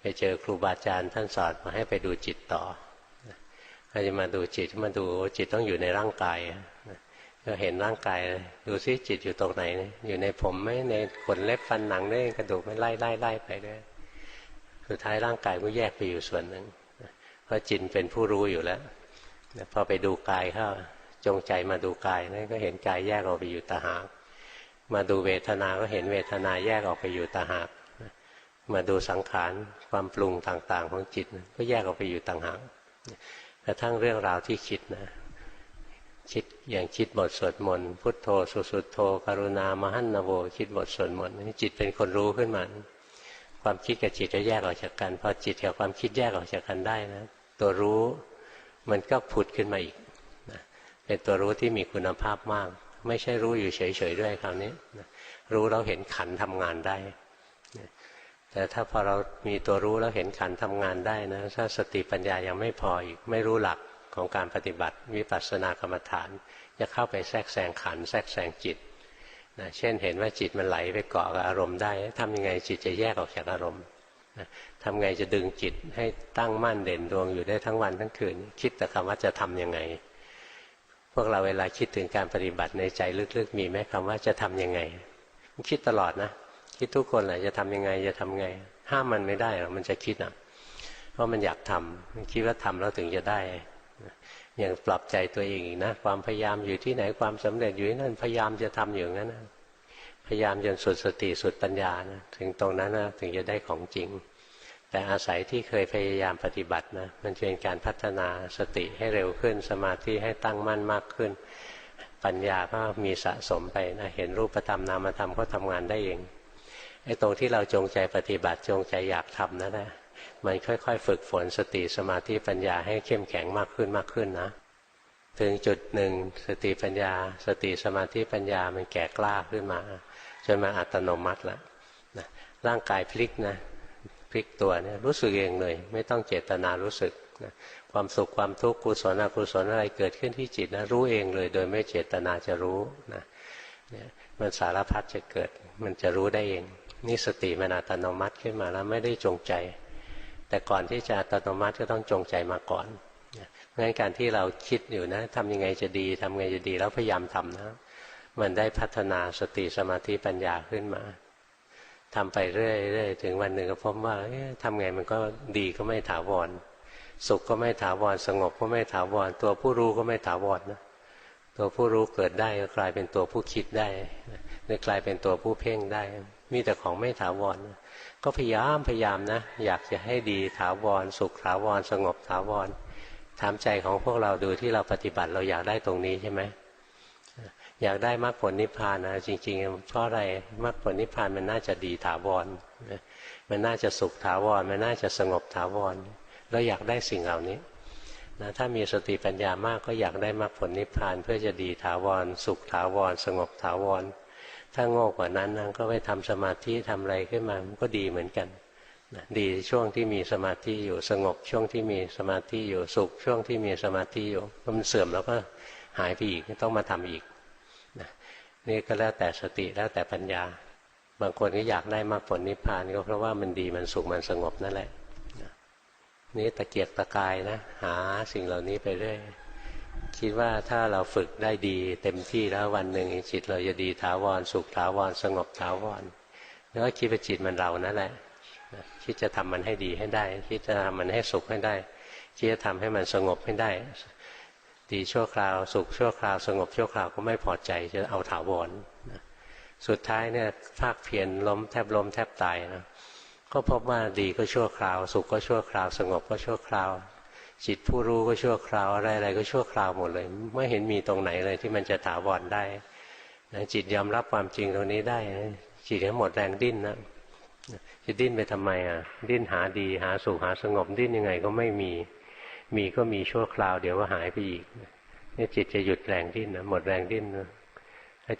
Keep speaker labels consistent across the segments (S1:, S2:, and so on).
S1: ไปเจอครูบาอาจารย์ท่านสอนมาให้ไปดูจิตต่อถ้าจะมาดูจิตมาดูจิตต้องอยู่ในร่างกายก็เห็นร่างกายดูซิจิตอยู่ตรงไหน อยู่ในผมไหมในขนเล็บฟันหนังได้กระดูกไม่ไล่ไล่ไล่ไปด้วยสุดท้ายร่างกายก็แยกไปอยู่ส่วนหนึ่งเพราะจิตเป็นผู้รู้อยู่แล้วพอไปดูกายเข้าจงใจมาดูกายนั่นก็เห็นกายแยกออกไปอยู่ตาหากมาดูเวทนาก็เห็นเวทนาแยกออกไปอยู่ตาหาก มาดูสังขารความปรุงต่าง ๆ ของจิตก็แยกออกไปอยู่ต่างหากกระทั่งเรื่องราวที่คิดนะคิดอย่างคิดบทสวดมนต์พุทโธสุสุโธกรุณามหันนโว คิดบทสวดมนต์จิตเป็นคนรู้ขึ้นมา ความคิดกับจิตจะแยกออกจากกันพอจิตกับความคิดแยกออกจากกันได้นะตัวรู้มันก็ผุดขึ้นมาอีกนะเป็นตัวรู้ที่มีคุณภาพมาก ไม่ใช่รู้อยู่เฉยๆด้วยคราวนี้นะรู้เราเห็นขันทำงานได้ แต่ถ้าพอเรามีตัวรู้แล้วเห็นขันทำงานได้นะถ้าสติปัญญายังไม่พออีกไม่รู้หลักของการปฏิบัติวิปัสสนากรรมฐาน จะเข้าไปแทรกแซงขันแทรกแซงจิตนะเช่นเห็นว่าจิตมันไหลไปเกาะกับอารมณ์ได้ทำยังไงจิตจะแยกออกจากอารมณ์ทำไงจะดึงจิตให้ตั้งมั่นเด่นดวงอยู่ได้ทั้งวันทั้งคืน คิดแต่คำว่าจะทํำยังไง พวกเราเวลาคิดถึงการปฏิบัติในใจลึกๆ มีไหมคำว่าจะทํำยังไง คิดตลอดนะ คิดทุกคนแหละจะทำยังไงจะทำไง ห้ามมันไม่ได้หรอกมันจะคิดอะ เพราะมันอยากทำมันคิดว่าทำแล้วถึงจะได้ อย่างปรับใจตัวเองอีกนะ ความพยายามอยู่ที่ไหนความสำเร็จอยู่ที่นั่นพยายามจะทำอยู่งั้นนะพยายามจนสุดสติสุดปัญญานะถึงตรงนั้นนะถึงจะได้ของจริง แต่อาศัยที่เคยพยายามปฏิบัตินะมันเป็นการพัฒนาสติให้เร็วขึ้น สมาธิให้ตั้งมั่นมากขึ้น ปัญญาก็มีสะสมไปนะเห็นรูปธรรมนามธรรมก็ทำงานได้เอง อ้ตรงที่เราจงใจปฏิบัติจงใจอยากทำนั่นแหละมันค่อยๆ ฝึกฝนสติสมาธิปัญญาให้เข้มแข็งมากขึ้นมากขึ้นนะ ถึงจุดหนึ่งสติปัญญา สติสมาธิปัญญามันแก่กล้าขึ้นมา จนมาอัตโนมัติแล้วนะร่างกายพลิกนะพลิกตัวเนี่ยรู้สึกเองเลย ไม่ต้องเจตนารู้สึกนะความสุขความทุกข์กุศลอกุศลอะไรเกิดขึ้นที่จิตนะรู้เองเลย โดยไม่เจตนาจะรู้นะมันสารพัดจะเกิด มันจะรู้ได้เอง นี่สติมันอัตโนมัติขึ้นมาแล้วไม่ได้จงใจ แต่ก่อนที่จะอัตโนมัติก็ต้องจงใจมาก่อนเพราะงั้นการที่เราคิดอยู่นะทำยังไงจะดีทำไงจะดีแล้วพยายามทำนะ มันได้พัฒนาสติสมาธิปัญญาขึ้นมาทำไปเรื่อยๆถึงวันหนึ่งก็พบว่าทำไงมันก็ดีก็ไม่ถาวร สุขก็ไม่ถาวรสงบก็ไม่ถาวร ตัวผู้รู้ก็ไม่ถาวรนะตัวผู้รู้เกิดได้ก็กลายเป็นตัวผู้คิดได้ หรือกลายเป็นตัวผู้เพ่งได้ มีแต่ของไม่ถาวร ก็พยายามพยายามนะ อยากจะให้ดีถาวร สุขถาวร สงบถาวรถามใจของพวกเราดูที่เราปฏิบัติเราอยากได้ตรงนี้ใช่ไหมอยากได้มรรคผลนิพพานนะจริงๆเพราะอะไรมรรคผลนิพพานมันน่าจะดีถาวรมันน่าจะสุขถาวร มันน่าจะสงบถาวรเราอยากได้สิ่งเหล่านี้นะถ้ามีสติปัญญามากก็อยากได้มรรคผลนิพพานเพื่อจะดีถาวร สุขถาวร สงบถาวร ถ้าโง่กว่านั้นนะก็ไปทำสมาธิทำอะไรขึ้นมามันก็ดีเหมือนกันนะดีช่วงที่มีสมาธิอยู่สงบ ช่วงที่มีสมาธิอยู่สุข ช่วงที่มีสมาธิอยู่มันเสื่อมแล้วก็หายไปอีกต้องมาทำอีกนะนี่ก็แล้วแต่สติแล้วแต่ปัญญา บางคนก็อยากได้มรรคผลนิพพานก็เพราะว่ามันดีมันสุขมันสงบนั่นแหละนี่ตะเกียกตะกายนะ หาสิ่งเหล่านี้ไปเรื่อย คิดว่าถ้าเราฝึกได้ดี เต็มที่แล้ววันหนึ่งจิตเราจะดีถาวรสุขถาวรสงบถาวรแล้วคิดว่าจิตมันเรานั่นแหละคิดจะทำมันให้ดีให้ได้ คิดจะทำมันให้สุขให้ได้คิดจะทำให้มันสงบให้ได้ ดีชั่วคราวสุขชั่วคราว สงบชั่วคราวก็ไม่พอใจจะเอาถาวรสุดท้ายเนี่ยภาคเพียรล้มแทบล้มแทบตายนะก็พบว่าดีก็ชั่วคราว สุขก็ชั่วคราว สงบก็ชั่วคราว จิตผู้รู้ก็ชั่วคราวอะไรอะไรก็ชั่วคราวหมดเลย ไม่เห็นมีตรงไหนเลยที่มันจะถาวรได้นะจิตยอมรับความจริงตรงนี้ได้จิตก็หมดแรงดิ้นนะจะดิ้นไปทำไมอะ ดิ้นหาดีหาสุขหาสงบดิ้นยังไงก็ไม่มี มีก็มีชั่วคราวเดี๋ยวก็หายไปอีกนี่จิตจะหยุดแรงดิ้นนะหมดแรงดิ้นนะ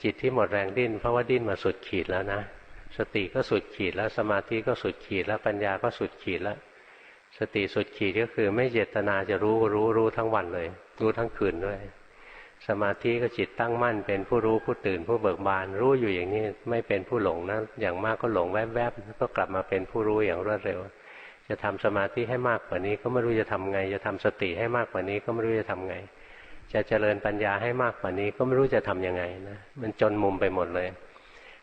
S1: จิตที่หมดแรงดิ้น เพราะว่าดิ้นมาสุดขีดแล้วนะสติก็สุดขีดแล้วสมาธิก็สุดขีดแล้วปัญญาก็สุดขีดแล้ว สติสุดขีดก็คือไม่เจตนาจะรู้รู้รู้ทั้งวันเลย รู้ทั้งคืนด้วย สมาธิก็จิตตั้งมั่น เป็นผู้รู้ผู้ตื่นผู้เบิกบาน รู้อยู่อย่างนี้ไม่เป็นผู้หลงนะ อย่างมากก็หลงแวบๆก็กลับมาเป็นผู้รู้อย่างรวดเร็ว จะทำสมาธิให้มากกว่านี้ก็ไม่รู้จะทำไง จะทำสติให้มากกว่านี้ก็ไม่รู้จะทำไง จะเจริญปัญญาให้มากกว่านี้ก็ไม่รู้จะทํำยังไงนะมันจนมุมไปหมดเลย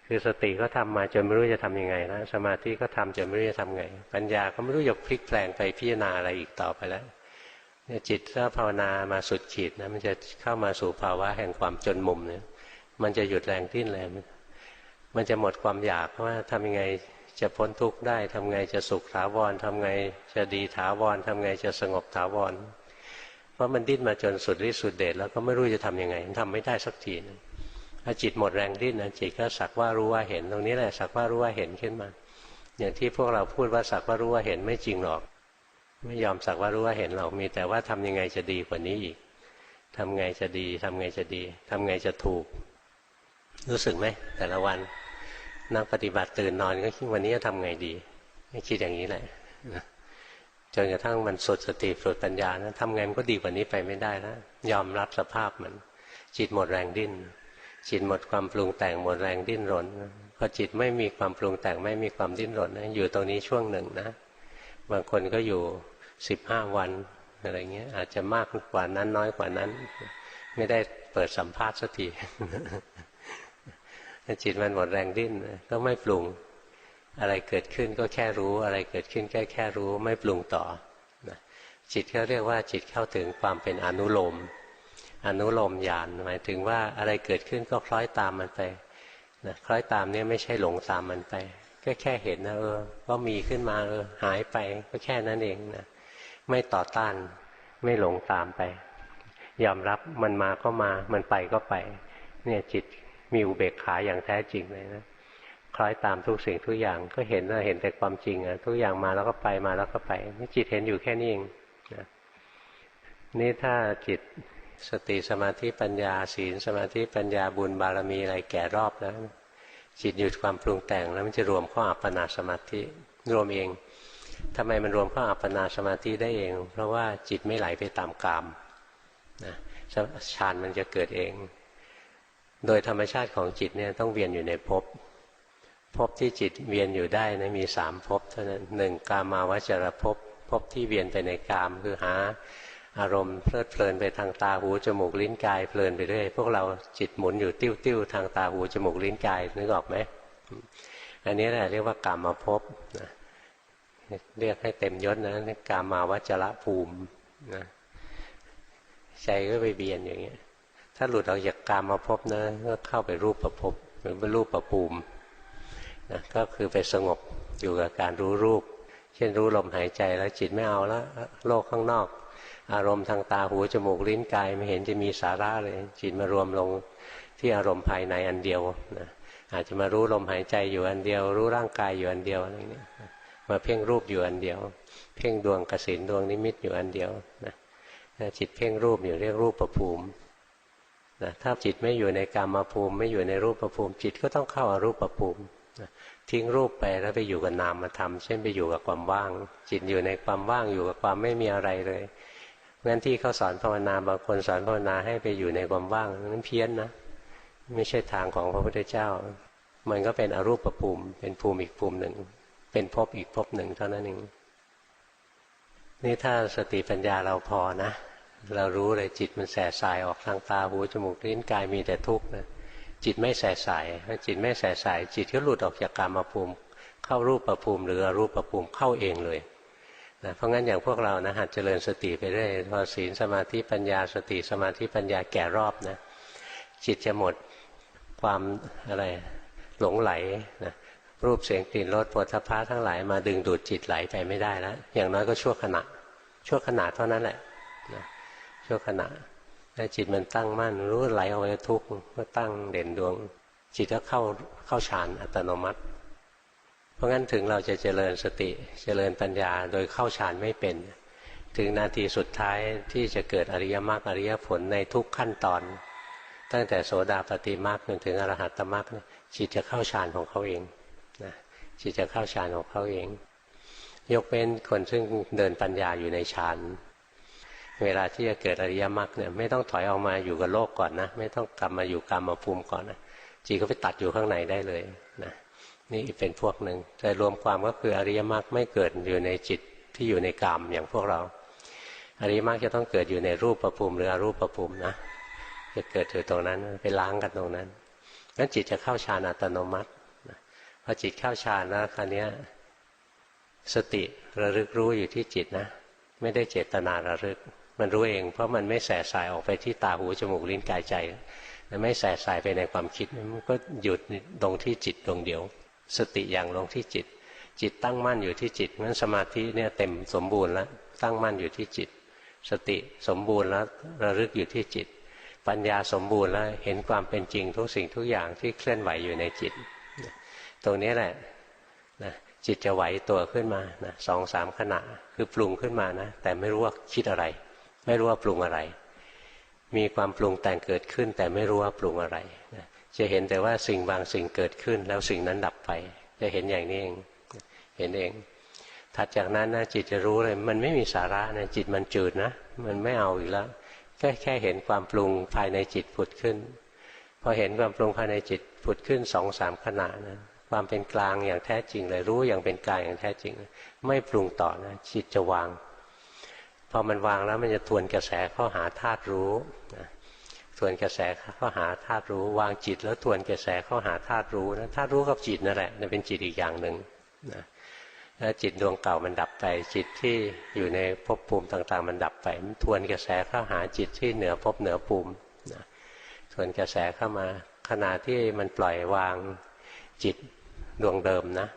S1: คือสติก็ทำมาจนไม่รู้จะทํำยังไงนะสมาธิก็ทำจนไม่รู้จะทำไง ปัญญาก็ไม่รู้จะพลิกแปลงไปพิจารณาอะไรอีกต่อไปแล้วเนี่ยจิตถ้าภาวนามาสุดขีดนะมันจะเข้ามาสู่ภาวะแห่งความจนมุมเนี่ยมันจะหยุดแรงทิ้นเลยมันจะหมดความอยากว่าทำยังไงจะพ้นทุกข์ได้ทำไงจะสุขถาวรทำไงจะดีถาวรทำไงจะสงบถาวรเพราะมันดิ้นมาจนสุดฤทธิ์สุดเดชแล้วก็ไม่รู้จะทํำยังไงทำไม่ได้สักทีนึง ถ้าจิตหมดแรงดิ้นนะจิตก็สักว่ารู้ว่าเห็นตรงนี้แหละสักว่ารู้ว่าเห็นขึ้นมา อย่างที่พวกเราพูดว่าสักว่ารู้ว่าเห็นไม่จริงหรอก ไม่ยอมสักว่ารู้ว่าเห็นหรอกมีแต่ว่าทำยังไงจะดีกว่านี้อีกทำไงจะดีทำไงจะดีทำไงจะถูก รู้สึกไหมแต่ละวันนักปฏิบัติตื่นนอนก็คิดวันนี้จะทำไงดีคิดอย่างนี้แหละจนกระทั่งมันสุดสติสุดปัญญานะทำไงมันก็ดีกว่านี้ไปไม่ได้แล้วยอมรับสภาพมัน จิตหมดแรงดิ้น จิตหมดความปรุงแต่งหมดแรงดิ้นรนพอจิตไม่มีความปรุงแต่งไม่มีความดิ้นรนนะอยู่ตรงนี้ช่วงหนึ่งนะ บางคนก็อยู่สิบห้าวันอะไรเงี้ยอาจจะมากกว่านั้นน้อยกว่านั้น ไม่ได้เปิดสัมภาษณ์สักทีจิตมันหมดแรงดิ้นก็ไม่ปรุงอะไรเกิดขึ้นก็แค่รู้ อะไรเกิดขึ้นแค่แค่รู้ไม่ปรุงต่อจิตเขาเรียกว่าจิตเข้าถึงความเป็นอนุโลม อนุโลมญาณหมายถึงว่าอะไรเกิดขึ้นก็คล้อยตามมันไปนะคล้อยตามเนี่ยไม่ใช่หลงตามมันไป ก็แค่เห็นนะเออว่ามีขึ้นมาเออหายไปก็แค่นั้นเองนะไม่ต่อต้านไม่หลงตามไป ยอมรับมันมาก็มามันไปก็ไป เนี่ยจิตมีอุเบกขาอย่างแท้จริงเลยนะคล้อยตามทุกสิ่งทุกอย่างก็เห็นนะเห็นแต่ความจริงอะทุกอย่างมาแล้วก็ไปมาแล้วก็ไปนี่จิตเห็นอยู่แค่นี้เองนะนี่ถ้าจิต สติสมาธิปัญญาศีลสมาธิปัญญาบุญบารมีอะไรแก่รอบแล้วจิตหยุดความปรุงแต่งแล้วมันจะรวมข้ออัปปนาสมาธิรวมเองทำไมมันรวมข้ออัปปนาสมาธิได้เอง เพราะว่าจิตไม่ไหลไปตามกามนะฌานมันจะเกิดเอง โดยธรรมชาติของจิตเนี่ยต้องเวียนอยู่ในภพภพที่จิตเวียนอยู่ได้นะมีสามภพเท่านั้นหนึ่งกามาวจรภพภพที่เวียนไปในกามคือหา อารมณ์เพลิดเพลินไปทางตาหูจมูกลิ้นกายเพลินไปเรื่อยพวกเราจิตหมุนอยู่ติ้วติ้วทางตาหูจมูกลิ้นกายนึกออกไหมอันนี้แหละเรียกว่ากามาภพนะเรียกให้เต็มยศนะกามาวจระภูมินะใจก็ไปเบียนอย่างเงี้ย ถ้าหลุดออกจากกามมาพบนะก็เข้าไปรูปประพบหรือเป็นรูปประภูมินะก็คือไปสงบอยู่กับการรู้รูป เช่นรู้ลมหายใจแล้วจิตไม่เอาแล้วโลกข้างนอก อารมณ์ทางตาหูจมูกลิ้นกายไม่เห็นจะมีสาระเลยจิตมารวมลงที่อารมณ์ภายในอันเดียวนะอาจจะมารู้ลมหายใจอยู่อันเดียว รู้ร่างกายอยู่อันเดียวอะไรเงี้ยมาเพ่งรูปอยู่อันเดียว เพ่งดวงกสินดวงนิมิตอยู่อันเดียวนะจิตเพ่งรูปอยู่เรียกรูปประภูมินะถ้าจิตไม่อยู่ในกามภูมิ ไม่อยู่ในรูปประภูมิ จิตก็ต้องเข้าอารูปประภูมินะทิ้งรูปไปแล้วไปอยู่กับนามธรรมเช่นไปอยู่กับความว่าง จิตอยู่ในความว่างอยู่กับความไม่มีอะไรเลย งั้นที่เขาสอนภาวนาบางคนสอนภาวนาให้ไปอยู่ในความว่างนั้นเพี้ยนนะไม่ใช่ทางของพระพุทธเจ้า มันก็เป็นอรูปภูมิ เป็นภูมิอีกภูมิหนึ่ง เป็นภพอีกภพหนึ่งเท่านั้นเองนี่ถ้าสติปัญญาเราพอนะ เรารู้เลยจิตมันแสสายออกทางตาหูจมูกลิ้นกายมีแต่ทุกข์นะจิตไม่แสสายจิตไม่แสสาย จิตก็หลุดออกจากกามภูมิ เข้ารูปประภูมิหรืออรูปประภูมิเข้าเองเลย นะเพราะงั้นอย่างพวกเรานะหัดเจริญสติไปเรื่อยพอศีลสมาธิปัญญาสติสมาธิปัญญาแก่รอบนะจิตจะหมดความอะไรหลงไหลนะรูปเสียงกลิ่นรสปุถะพะทั้งหลายมาดึงดูดจิตไหลไปไม่ได้แล้วอย่างน้อยก็ชั่วขณะ ชั่วขณะเท่านั้นแหละนะชั่วขณะถ้าจิตมันตั้งมั่นรู้ไหลออกไปทุกข์ก็ตั้งเด่นดวง จิตก็เข้าเข้าฌานอัตโนมัติ เพราะงั้นถึงเราจะเจริญสติเจริญปัญญาโดยเข้าฌานไม่เป็น ถึงนาทีสุดท้ายที่จะเกิดอริยมรรคอริยผลในทุกขั้นตอน ตั้งแต่โสดาปฏิมรรคจนถึงอรหัตตมรรคจิตจะเข้าฌานของเขาเองนะจิตจะเข้าฌานของเขาเอง ยกเป็นคนซึ่งเดินปัญญาอยู่ในฌานเวลาที่จะเกิดอริยมรรคเนี่ยไม่ต้องถอยออกมาอยู่กับโลกก่อนนะ ไม่ต้องกลับมาอยู่กรรมภูมิก่อนนะจีก็ไปตัดอยู่ข้างในได้เลยนะ นี่เป็นพวกหนึ่งแต่รวมความก็คืออริยมรรคไม่เกิดอยู่ในจิตที่อยู่ในกามอย่างพวกเรา อริยมรรคจะต้องเกิดอยู่ในรูปประภูมิหรืออรูปประภูมินะจะเกิดอยู่ตรงนั้นไปล้างกันตรงนั้นงั้นจิตจะเข้าฌานอัตโนมัติพอจิตเข้าฌานแล้วคราวนี้สติระลึกรู้อยู่ที่จิตนะ ไม่ได้เจตนาระลึก มันรู้เอง เพราะมันไม่แสสายออกไปที่ตาหูจมูกลิ้นกายใจไม่แสสายไปในความคิดมันก็หยุดลงที่จิตดวงเดียว สติอย่างลงที่จิต จิตตั้งมั่นอยู่ที่จิตงั้นสมาธิเนี่ยเต็มสมบูรณ์แล้วตั้งมั่นอยู่ที่จิต สติสมบูรณ์แล้วระลึกอยู่ที่จิต ปัญญาสมบูรณ์แล้วเห็นความเป็นจริงทุกสิ่งทุกอย่างที่เคลื่อนไหวอยู่ในจิต ตรงนี้แหละนะจิตจะไหวตัวขึ้นมานะสองสามขณะคือปรุงขึ้นมานะแต่ไม่รู้ว่าคิดอะไร ไม่รู้ว่าปรุงอะไร มีความปรุงแต่งเกิดขึ้น แต่ไม่รู้ว่าปรุงอะไรนะ จะเห็นแต่ว่าสิ่งบางสิ่งเกิดขึ้น แล้วสิ่งนั้นดับไป จะเห็นอย่างนี้เอง เห็นเอง ถัดจากนั้นนะจิตจะรู้เลย มันไม่มีสาระนะจิตมันจืดนะ มันไม่เอาอีกแล้วแค่แค่เห็นความปรุงภายในจิตผุดขึ้น พอเห็นความปรุงภายในจิตผุดขึ้นสองสามขณะนะความเป็นกลางอย่างแท้จริงเลยรู้อย่างเป็นกลางอย่างแท้จริง ไม่ปรุงต่อนะจิตจะวาง พอมันวางแล้วมันจะทวนกระแสเข้าหาธาตุรู้นะ ทวนกระแสเข้าหาธาตุรู้ วางจิตแล้วทวนกระแสเข้าหาธาตุรู้นะธาตุรู้กับจิตนั่นแหละนั่นเป็นจิตอีกอย่างหนึ่งนะแล้วจิตดวงเก่ามันดับไป จิตที่อยู่ในภพภูมิต่าง ๆ มันดับไปมันทวนกระแสเข้าหาจิตที่เหนือภพเหนือภูมินะทวนกระแสเข้ามาขณะที่มันปล่อยวางจิตดวงเดิมนะ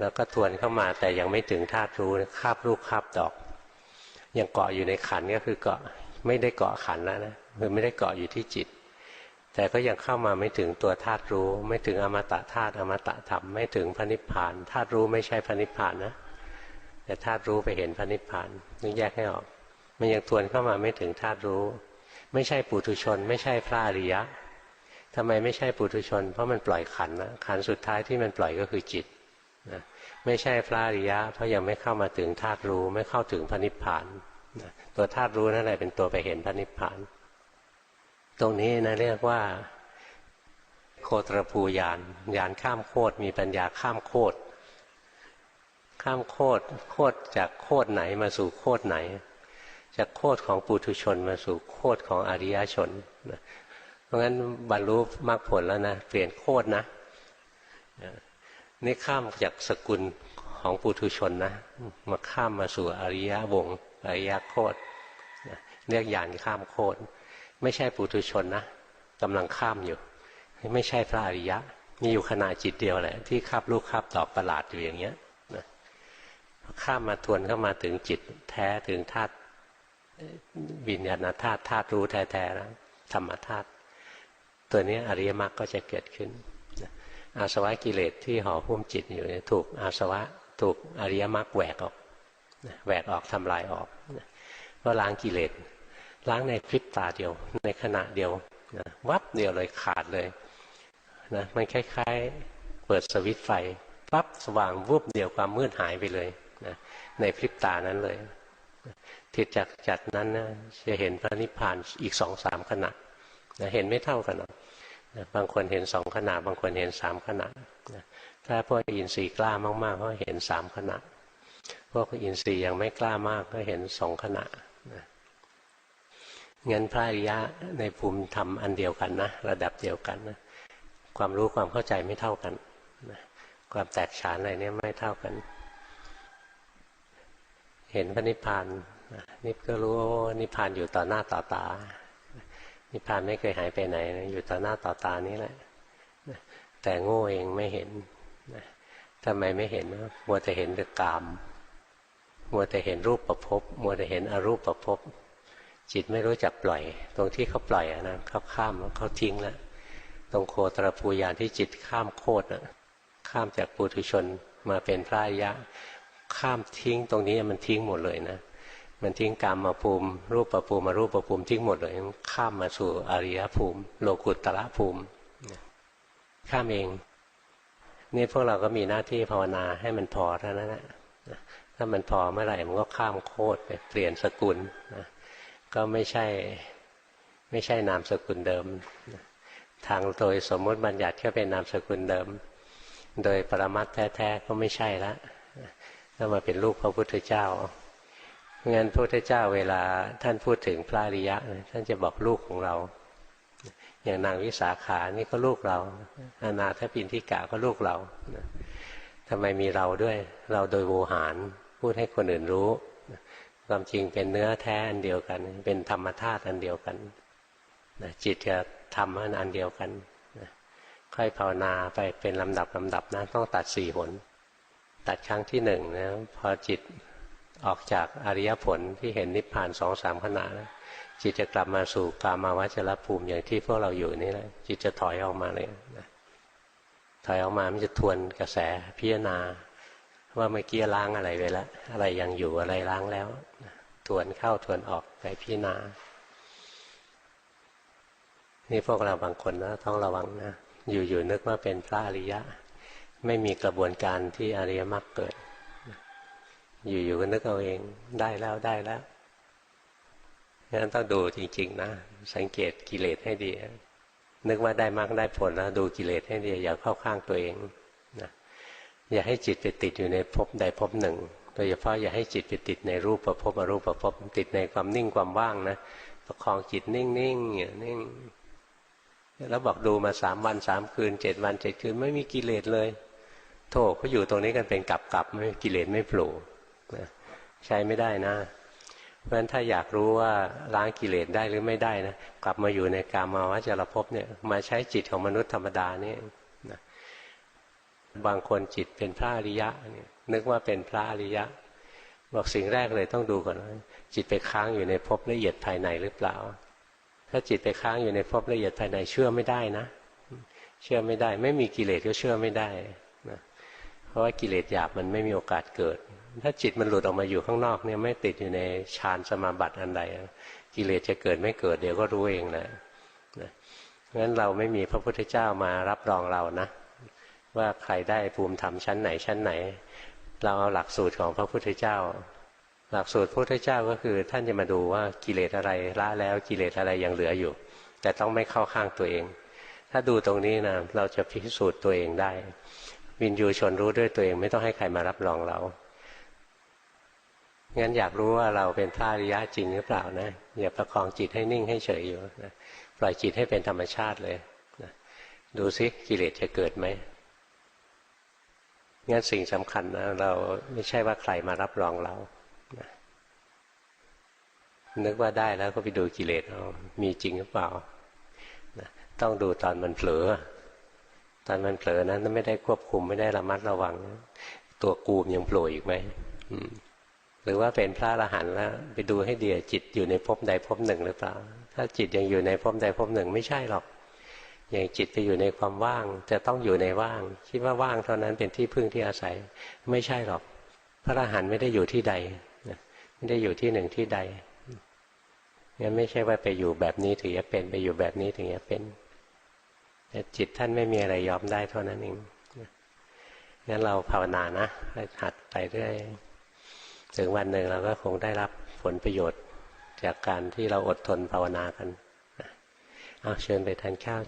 S1: แล้วก็ทวนเข้ามาแต่ยังไม่ถึงธาตุรู้คาบรูปคาบดอก ยังเกาะอยู่ในขันก็คือเกาะไม่ได้เกาะขันแล้วนะ คือไม่ได้เกาะอยู่ที่จิต แต่ก็ยังเข้ามาไม่ถึงตัวธาตุรู้ ไม่ถึงอมตะธาตุอมตะธรรมไม่ถึงพระนิพพานธาตุรู้ไม่ใช่พระนิพพานนะแต่ธาตุรู้ไปเห็นพระนิพพานต้องแยกให้ออก มันยังทวนเข้ามาไม่ถึงธาตุรู้ ไม่ใช่ปุถุชน ไม่ใช่พระอริยะทำไมไม่ใช่ปุถุชน เพราะมันปล่อยขันนะขันสุดท้ายที่มันปล่อยก็คือจิตนะไม่ใช่พระอริยะ เพราะยังไม่เข้ามาถึงธาตุรู้ ไม่เข้าถึงพระนิพพานนะตัวธาตุรู้นั่นแหละเป็นตัวไปเห็นพระนิพพาน ตรงนี้นะเรียกว่าโคตรภูยานยานข้ามโคตรมีปัญญาข้ามโคตรข้ามโคตรโคตรจากโคตรไหนมาสู่โคตรไหน จากโคตรของปุถุชนมาสู่โคตรของอริยชนนะเพราะงั้นบรรลุมรรคผลแล้วนะเปลี่ยนโคตรนะนี่ข้ามจากสกุลของปุถุชนนะ มาข้ามมาสู่อริยวงอริยโคตรเรียกยานข้ามโคตร ไม่ใช่ปุถุชนนะกำลังข้ามอยู่ไม่ใช่พระอริยะ มีอยู่ขนาดจิตเดียวแหละที่คาบลูกคาบตอบประหลาดอยู่อย่างเงี้ยนะข้ามมาทวนเข้ามาถึงจิตแท้ถึงธาตุวิญญาณธาตุธาตุรู้แท้ๆแล้วธรรมธาตุตัวนี้อริยมรรคก็จะเกิดขึ้นอาสวะกิเลสที่ห่อหุ้มจิตอยู่ถูกอาสวะถูกอริยมรรคแหวกออกแหวกออกทำลายออกก็ล้างกิเลส ล้างในพริบตาเดียว ในขณะเดียวนะวับเดียวเลยขาดเลยนะมันคล้าย ๆ เปิดสวิตไฟปั๊บสว่างวูบเดียวความมืดหายไปเลยนะในพริบตานั้นเลยทิศจากจัดนั้นนะจะเห็นพระนิพพานอีกสองสามขณะนะเห็นไม่เท่ากันหรอกนะบางคนเห็นสองขณะ บางคนเห็นสามขณะนะถ้าพวกอินทรีย์กล้ามากๆก็เห็นสามขณะ พวกอินทรีย์ยังไม่กล้ามากก็เห็นสองขณะนะ งั้นพระอริยะในภูมิธรรมอันเดียวกันนะระดับเดียวกันนะความรู้ความเข้าใจไม่เท่ากันนะความแตกฉานอะไรเนี่ยไม่เท่ากัน เห็นพระนิพพานนิพก็รู้ว่านิพพานอยู่ต่อหน้าต่อตา นิพพานไม่เคยหายไปไหนอยู่ต่อหน้าต่อตานี้แหละแต่โง่เองไม่เห็นทำไมไม่เห็นมัวแต่เห็นแต่กาม มัวแต่เห็นรูปประพบมัวแต่เห็นอรูปประพบ จิตไม่รู้จักปล่อย ตรงที่เขาปล่อยนะเขาข้ามเขาทิ้งแล้วตรงโคตรภูยานที่จิตข้ามโคตรนะข้ามจากปุถุชนมาเป็นพระยะ ข้ามทิ้งตรงนี้มันทิ้งหมดเลยนะ มันทิ้งกรรมมาภูมิ รูปประภูมิมารูปประภูมิทิ้งหมดเลยข้ามมาสู่อริยภูมิ โลกุตตระภูมิข้ามเอง นี่พวกเราก็มีหน้าที่ภาวนาให้มันพอเท่านั้นแหละถ้ามันพอเมื่อไหร่มันก็ข้ามโคตรไปเปลี่ยนสกุลนะ ก็ไม่ใช่ไม่ใช่นามสกุลเดิม ทางโดยสมมติบัญญัติก็เป็นนามสกุลเดิม โดยปรมัตแท้ๆก็ไม่ใช่ละถ้ามาเป็นลูกพระพุทธเจ้างั้นพระพุทธเจ้าเวลาท่านพูดถึงพระอริยะ ท่านจะบอกลูกของเรา อย่างนางวิสาขานี่ก็ลูกเราอานาถปินทิกะก็ลูกเราทำไมมีเราด้วย เราโดยโวหารพูดให้คนอื่นรู้ ความจริงเป็นเนื้อแท้อันเดียวกัน เป็นธรรมธาตุอันเดียวกันจิตกับธรรมอันเดียวกันค่อยภาวนาไปเป็นลำดับลำดับนะต้องตัดสี่หน ตัดครั้งที่หนึ่งนะพอจิตออกจากอริยผลที่เห็นนิพพานสองสามขณะนะจิตจะกลับมาสู่กามาวจรภูมิอย่างที่พวกเราอยู่นี่แหละจิตจะถอยออกมาเลยนะถอยออกมามันจะทวนกระแสพิจารณา ว่าเมื่อกี้ล้างอะไรไปแล้ว อะไรยังอยู่อะไรล้างแล้วทวนเข้าทวนออกไปพิจารณานี่พวกเราบางคนนะต้องระวังนะอยู่ๆนึกว่าเป็นพระอริยะ ไม่มีกระบวนการที่อริยมรรคเกิด อยู่ๆก็นึกเอาเองได้แล้วได้แล้วงั้นต้องดูจริง ๆ นะ สังเกตกิเลสให้ดี นึกว่าได้มรรคได้ผลแล้วดูกิเลสให้ดีอย่าเข้าข้างตัวเองนะ อย่าให้จิตไปติดอยู่ในภพใดภพหนึ่ง โดยเฉพาะอย่าให้จิตไปติดในรูปประพบอรูปประพบติดในความนิ่งความว่างนะประคองจิตนิ่งๆอย่างนิ่งแล้วบอกดูมาสามวันสามคืนเจ็ดวันเจ็ดคืนไม่มีกิเลสเลยโทษเขาอยู่ตรงนี้กันเป็นกับกับไม่กิเลสไม่โผล่ใช้ไม่ได้นะ เพราะฉะนั้นถ้าอยากรู้ว่าล้างกิเลสได้หรือไม่ได้นะกลับมาอยู่ในกามาวจรภพเนี่ยมาใช้จิตของมนุษย์ธรรมดานี่นะ บางคนจิตเป็นพระอริยะเนี่ยนึกว่าเป็นพระอริยะ บอกสิ่งแรกเลยต้องดูก่อนว่าจิตไปค้างอยู่ในภพละเอียดภายในหรือเปล่า ถ้าจิตไปค้างอยู่ในภพละเอียดภายในเชื่อไม่ได้นะ เชื่อไม่ได้ ไม่มีกิเลสก็เชื่อไม่ได้นะเพราะว่ากิเลสหยาบมันไม่มีโอกาสเกิด ถ้าจิตมันหลุดออกมาอยู่ข้างนอกเนี่ยไม่ติดอยู่ในฌานสมาบัติอันใดกิเลสจะเกิดไม่เกิดเดี๋ยวก็รู้เองแหละนะงั้นเราไม่มีพระพุทธเจ้ามารับรองเรานะ ว่าใครได้ภูมิธรรมชั้นไหนชั้นไหน เราเอาหลักสูตรของพระพุทธเจ้า หลักสูตรพระพุทธเจ้าก็คือ ท่านจะมาดูว่ากิเลสอะไรละแล้วกิเลสอะไรยังเหลืออยู่ แต่ต้องไม่เข้าข้างตัวเอง ถ้าดูตรงนี้นะเราจะพิสูจน์ตัวเองได้ วินยูชนรู้ด้วยตัวเองไม่ต้องให้ใครมารับรองเรางั้นอยากรู้ว่าเราเป็นพระอริยะจริงหรือเปล่านะอย่าประคองจิตให้นิ่งให้เฉยอยู่นะปล่อยจิตให้เป็นธรรมชาติเลยนะดูซิกิเลสจะเกิดไหม งั้นสิ่งสำคัญนะเราไม่ใช่ว่าใครมารับรองเรานึกว่าได้แล้วก็ไปดูกิเลสเอามีจริงหรือเปล่านะต้องดูตอนมันเผลอ ตอนมันเผลอนั้นไม่ได้ควบคุมไม่ได้ระมัดระวัง ตัวกูมยังโผล่อีกไหมหรือว่าเป็นพระอรหันต์แล้วไปดูให้เดียจิตอยู่ในภพใดภพหนึ่งหรือเปล่า ถ้าจิตยังอยู่ในภพใดภพหนึ่งไม่ใช่หรอก อย่างจิตไปอยู่ในความว่างจะต้องอยู่ในว่าง คิดว่าว่างเท่านั้นเป็นที่พึ่งที่อาศัย ไม่ใช่หรอก พระอรหันต์ไม่ได้อยู่ที่ใดไม่ได้อยู่ที่หนึ่งที่ใดงั้นไม่ใช่ว่าไปอยู่แบบนี้ถึงจะเป็นไปอยู่แบบนี้ถึงจะเป็นแต่จิตท่านไม่มีอะไรยอมได้เท่านั้นเองงั้นเราภาวนานะหัดไปเรื่อยถึงวันหนึ่งเราก็คงได้รับผลประโยชน์จากการที่เราอดทนภาวนากันเอาเชิญไปทานข้าว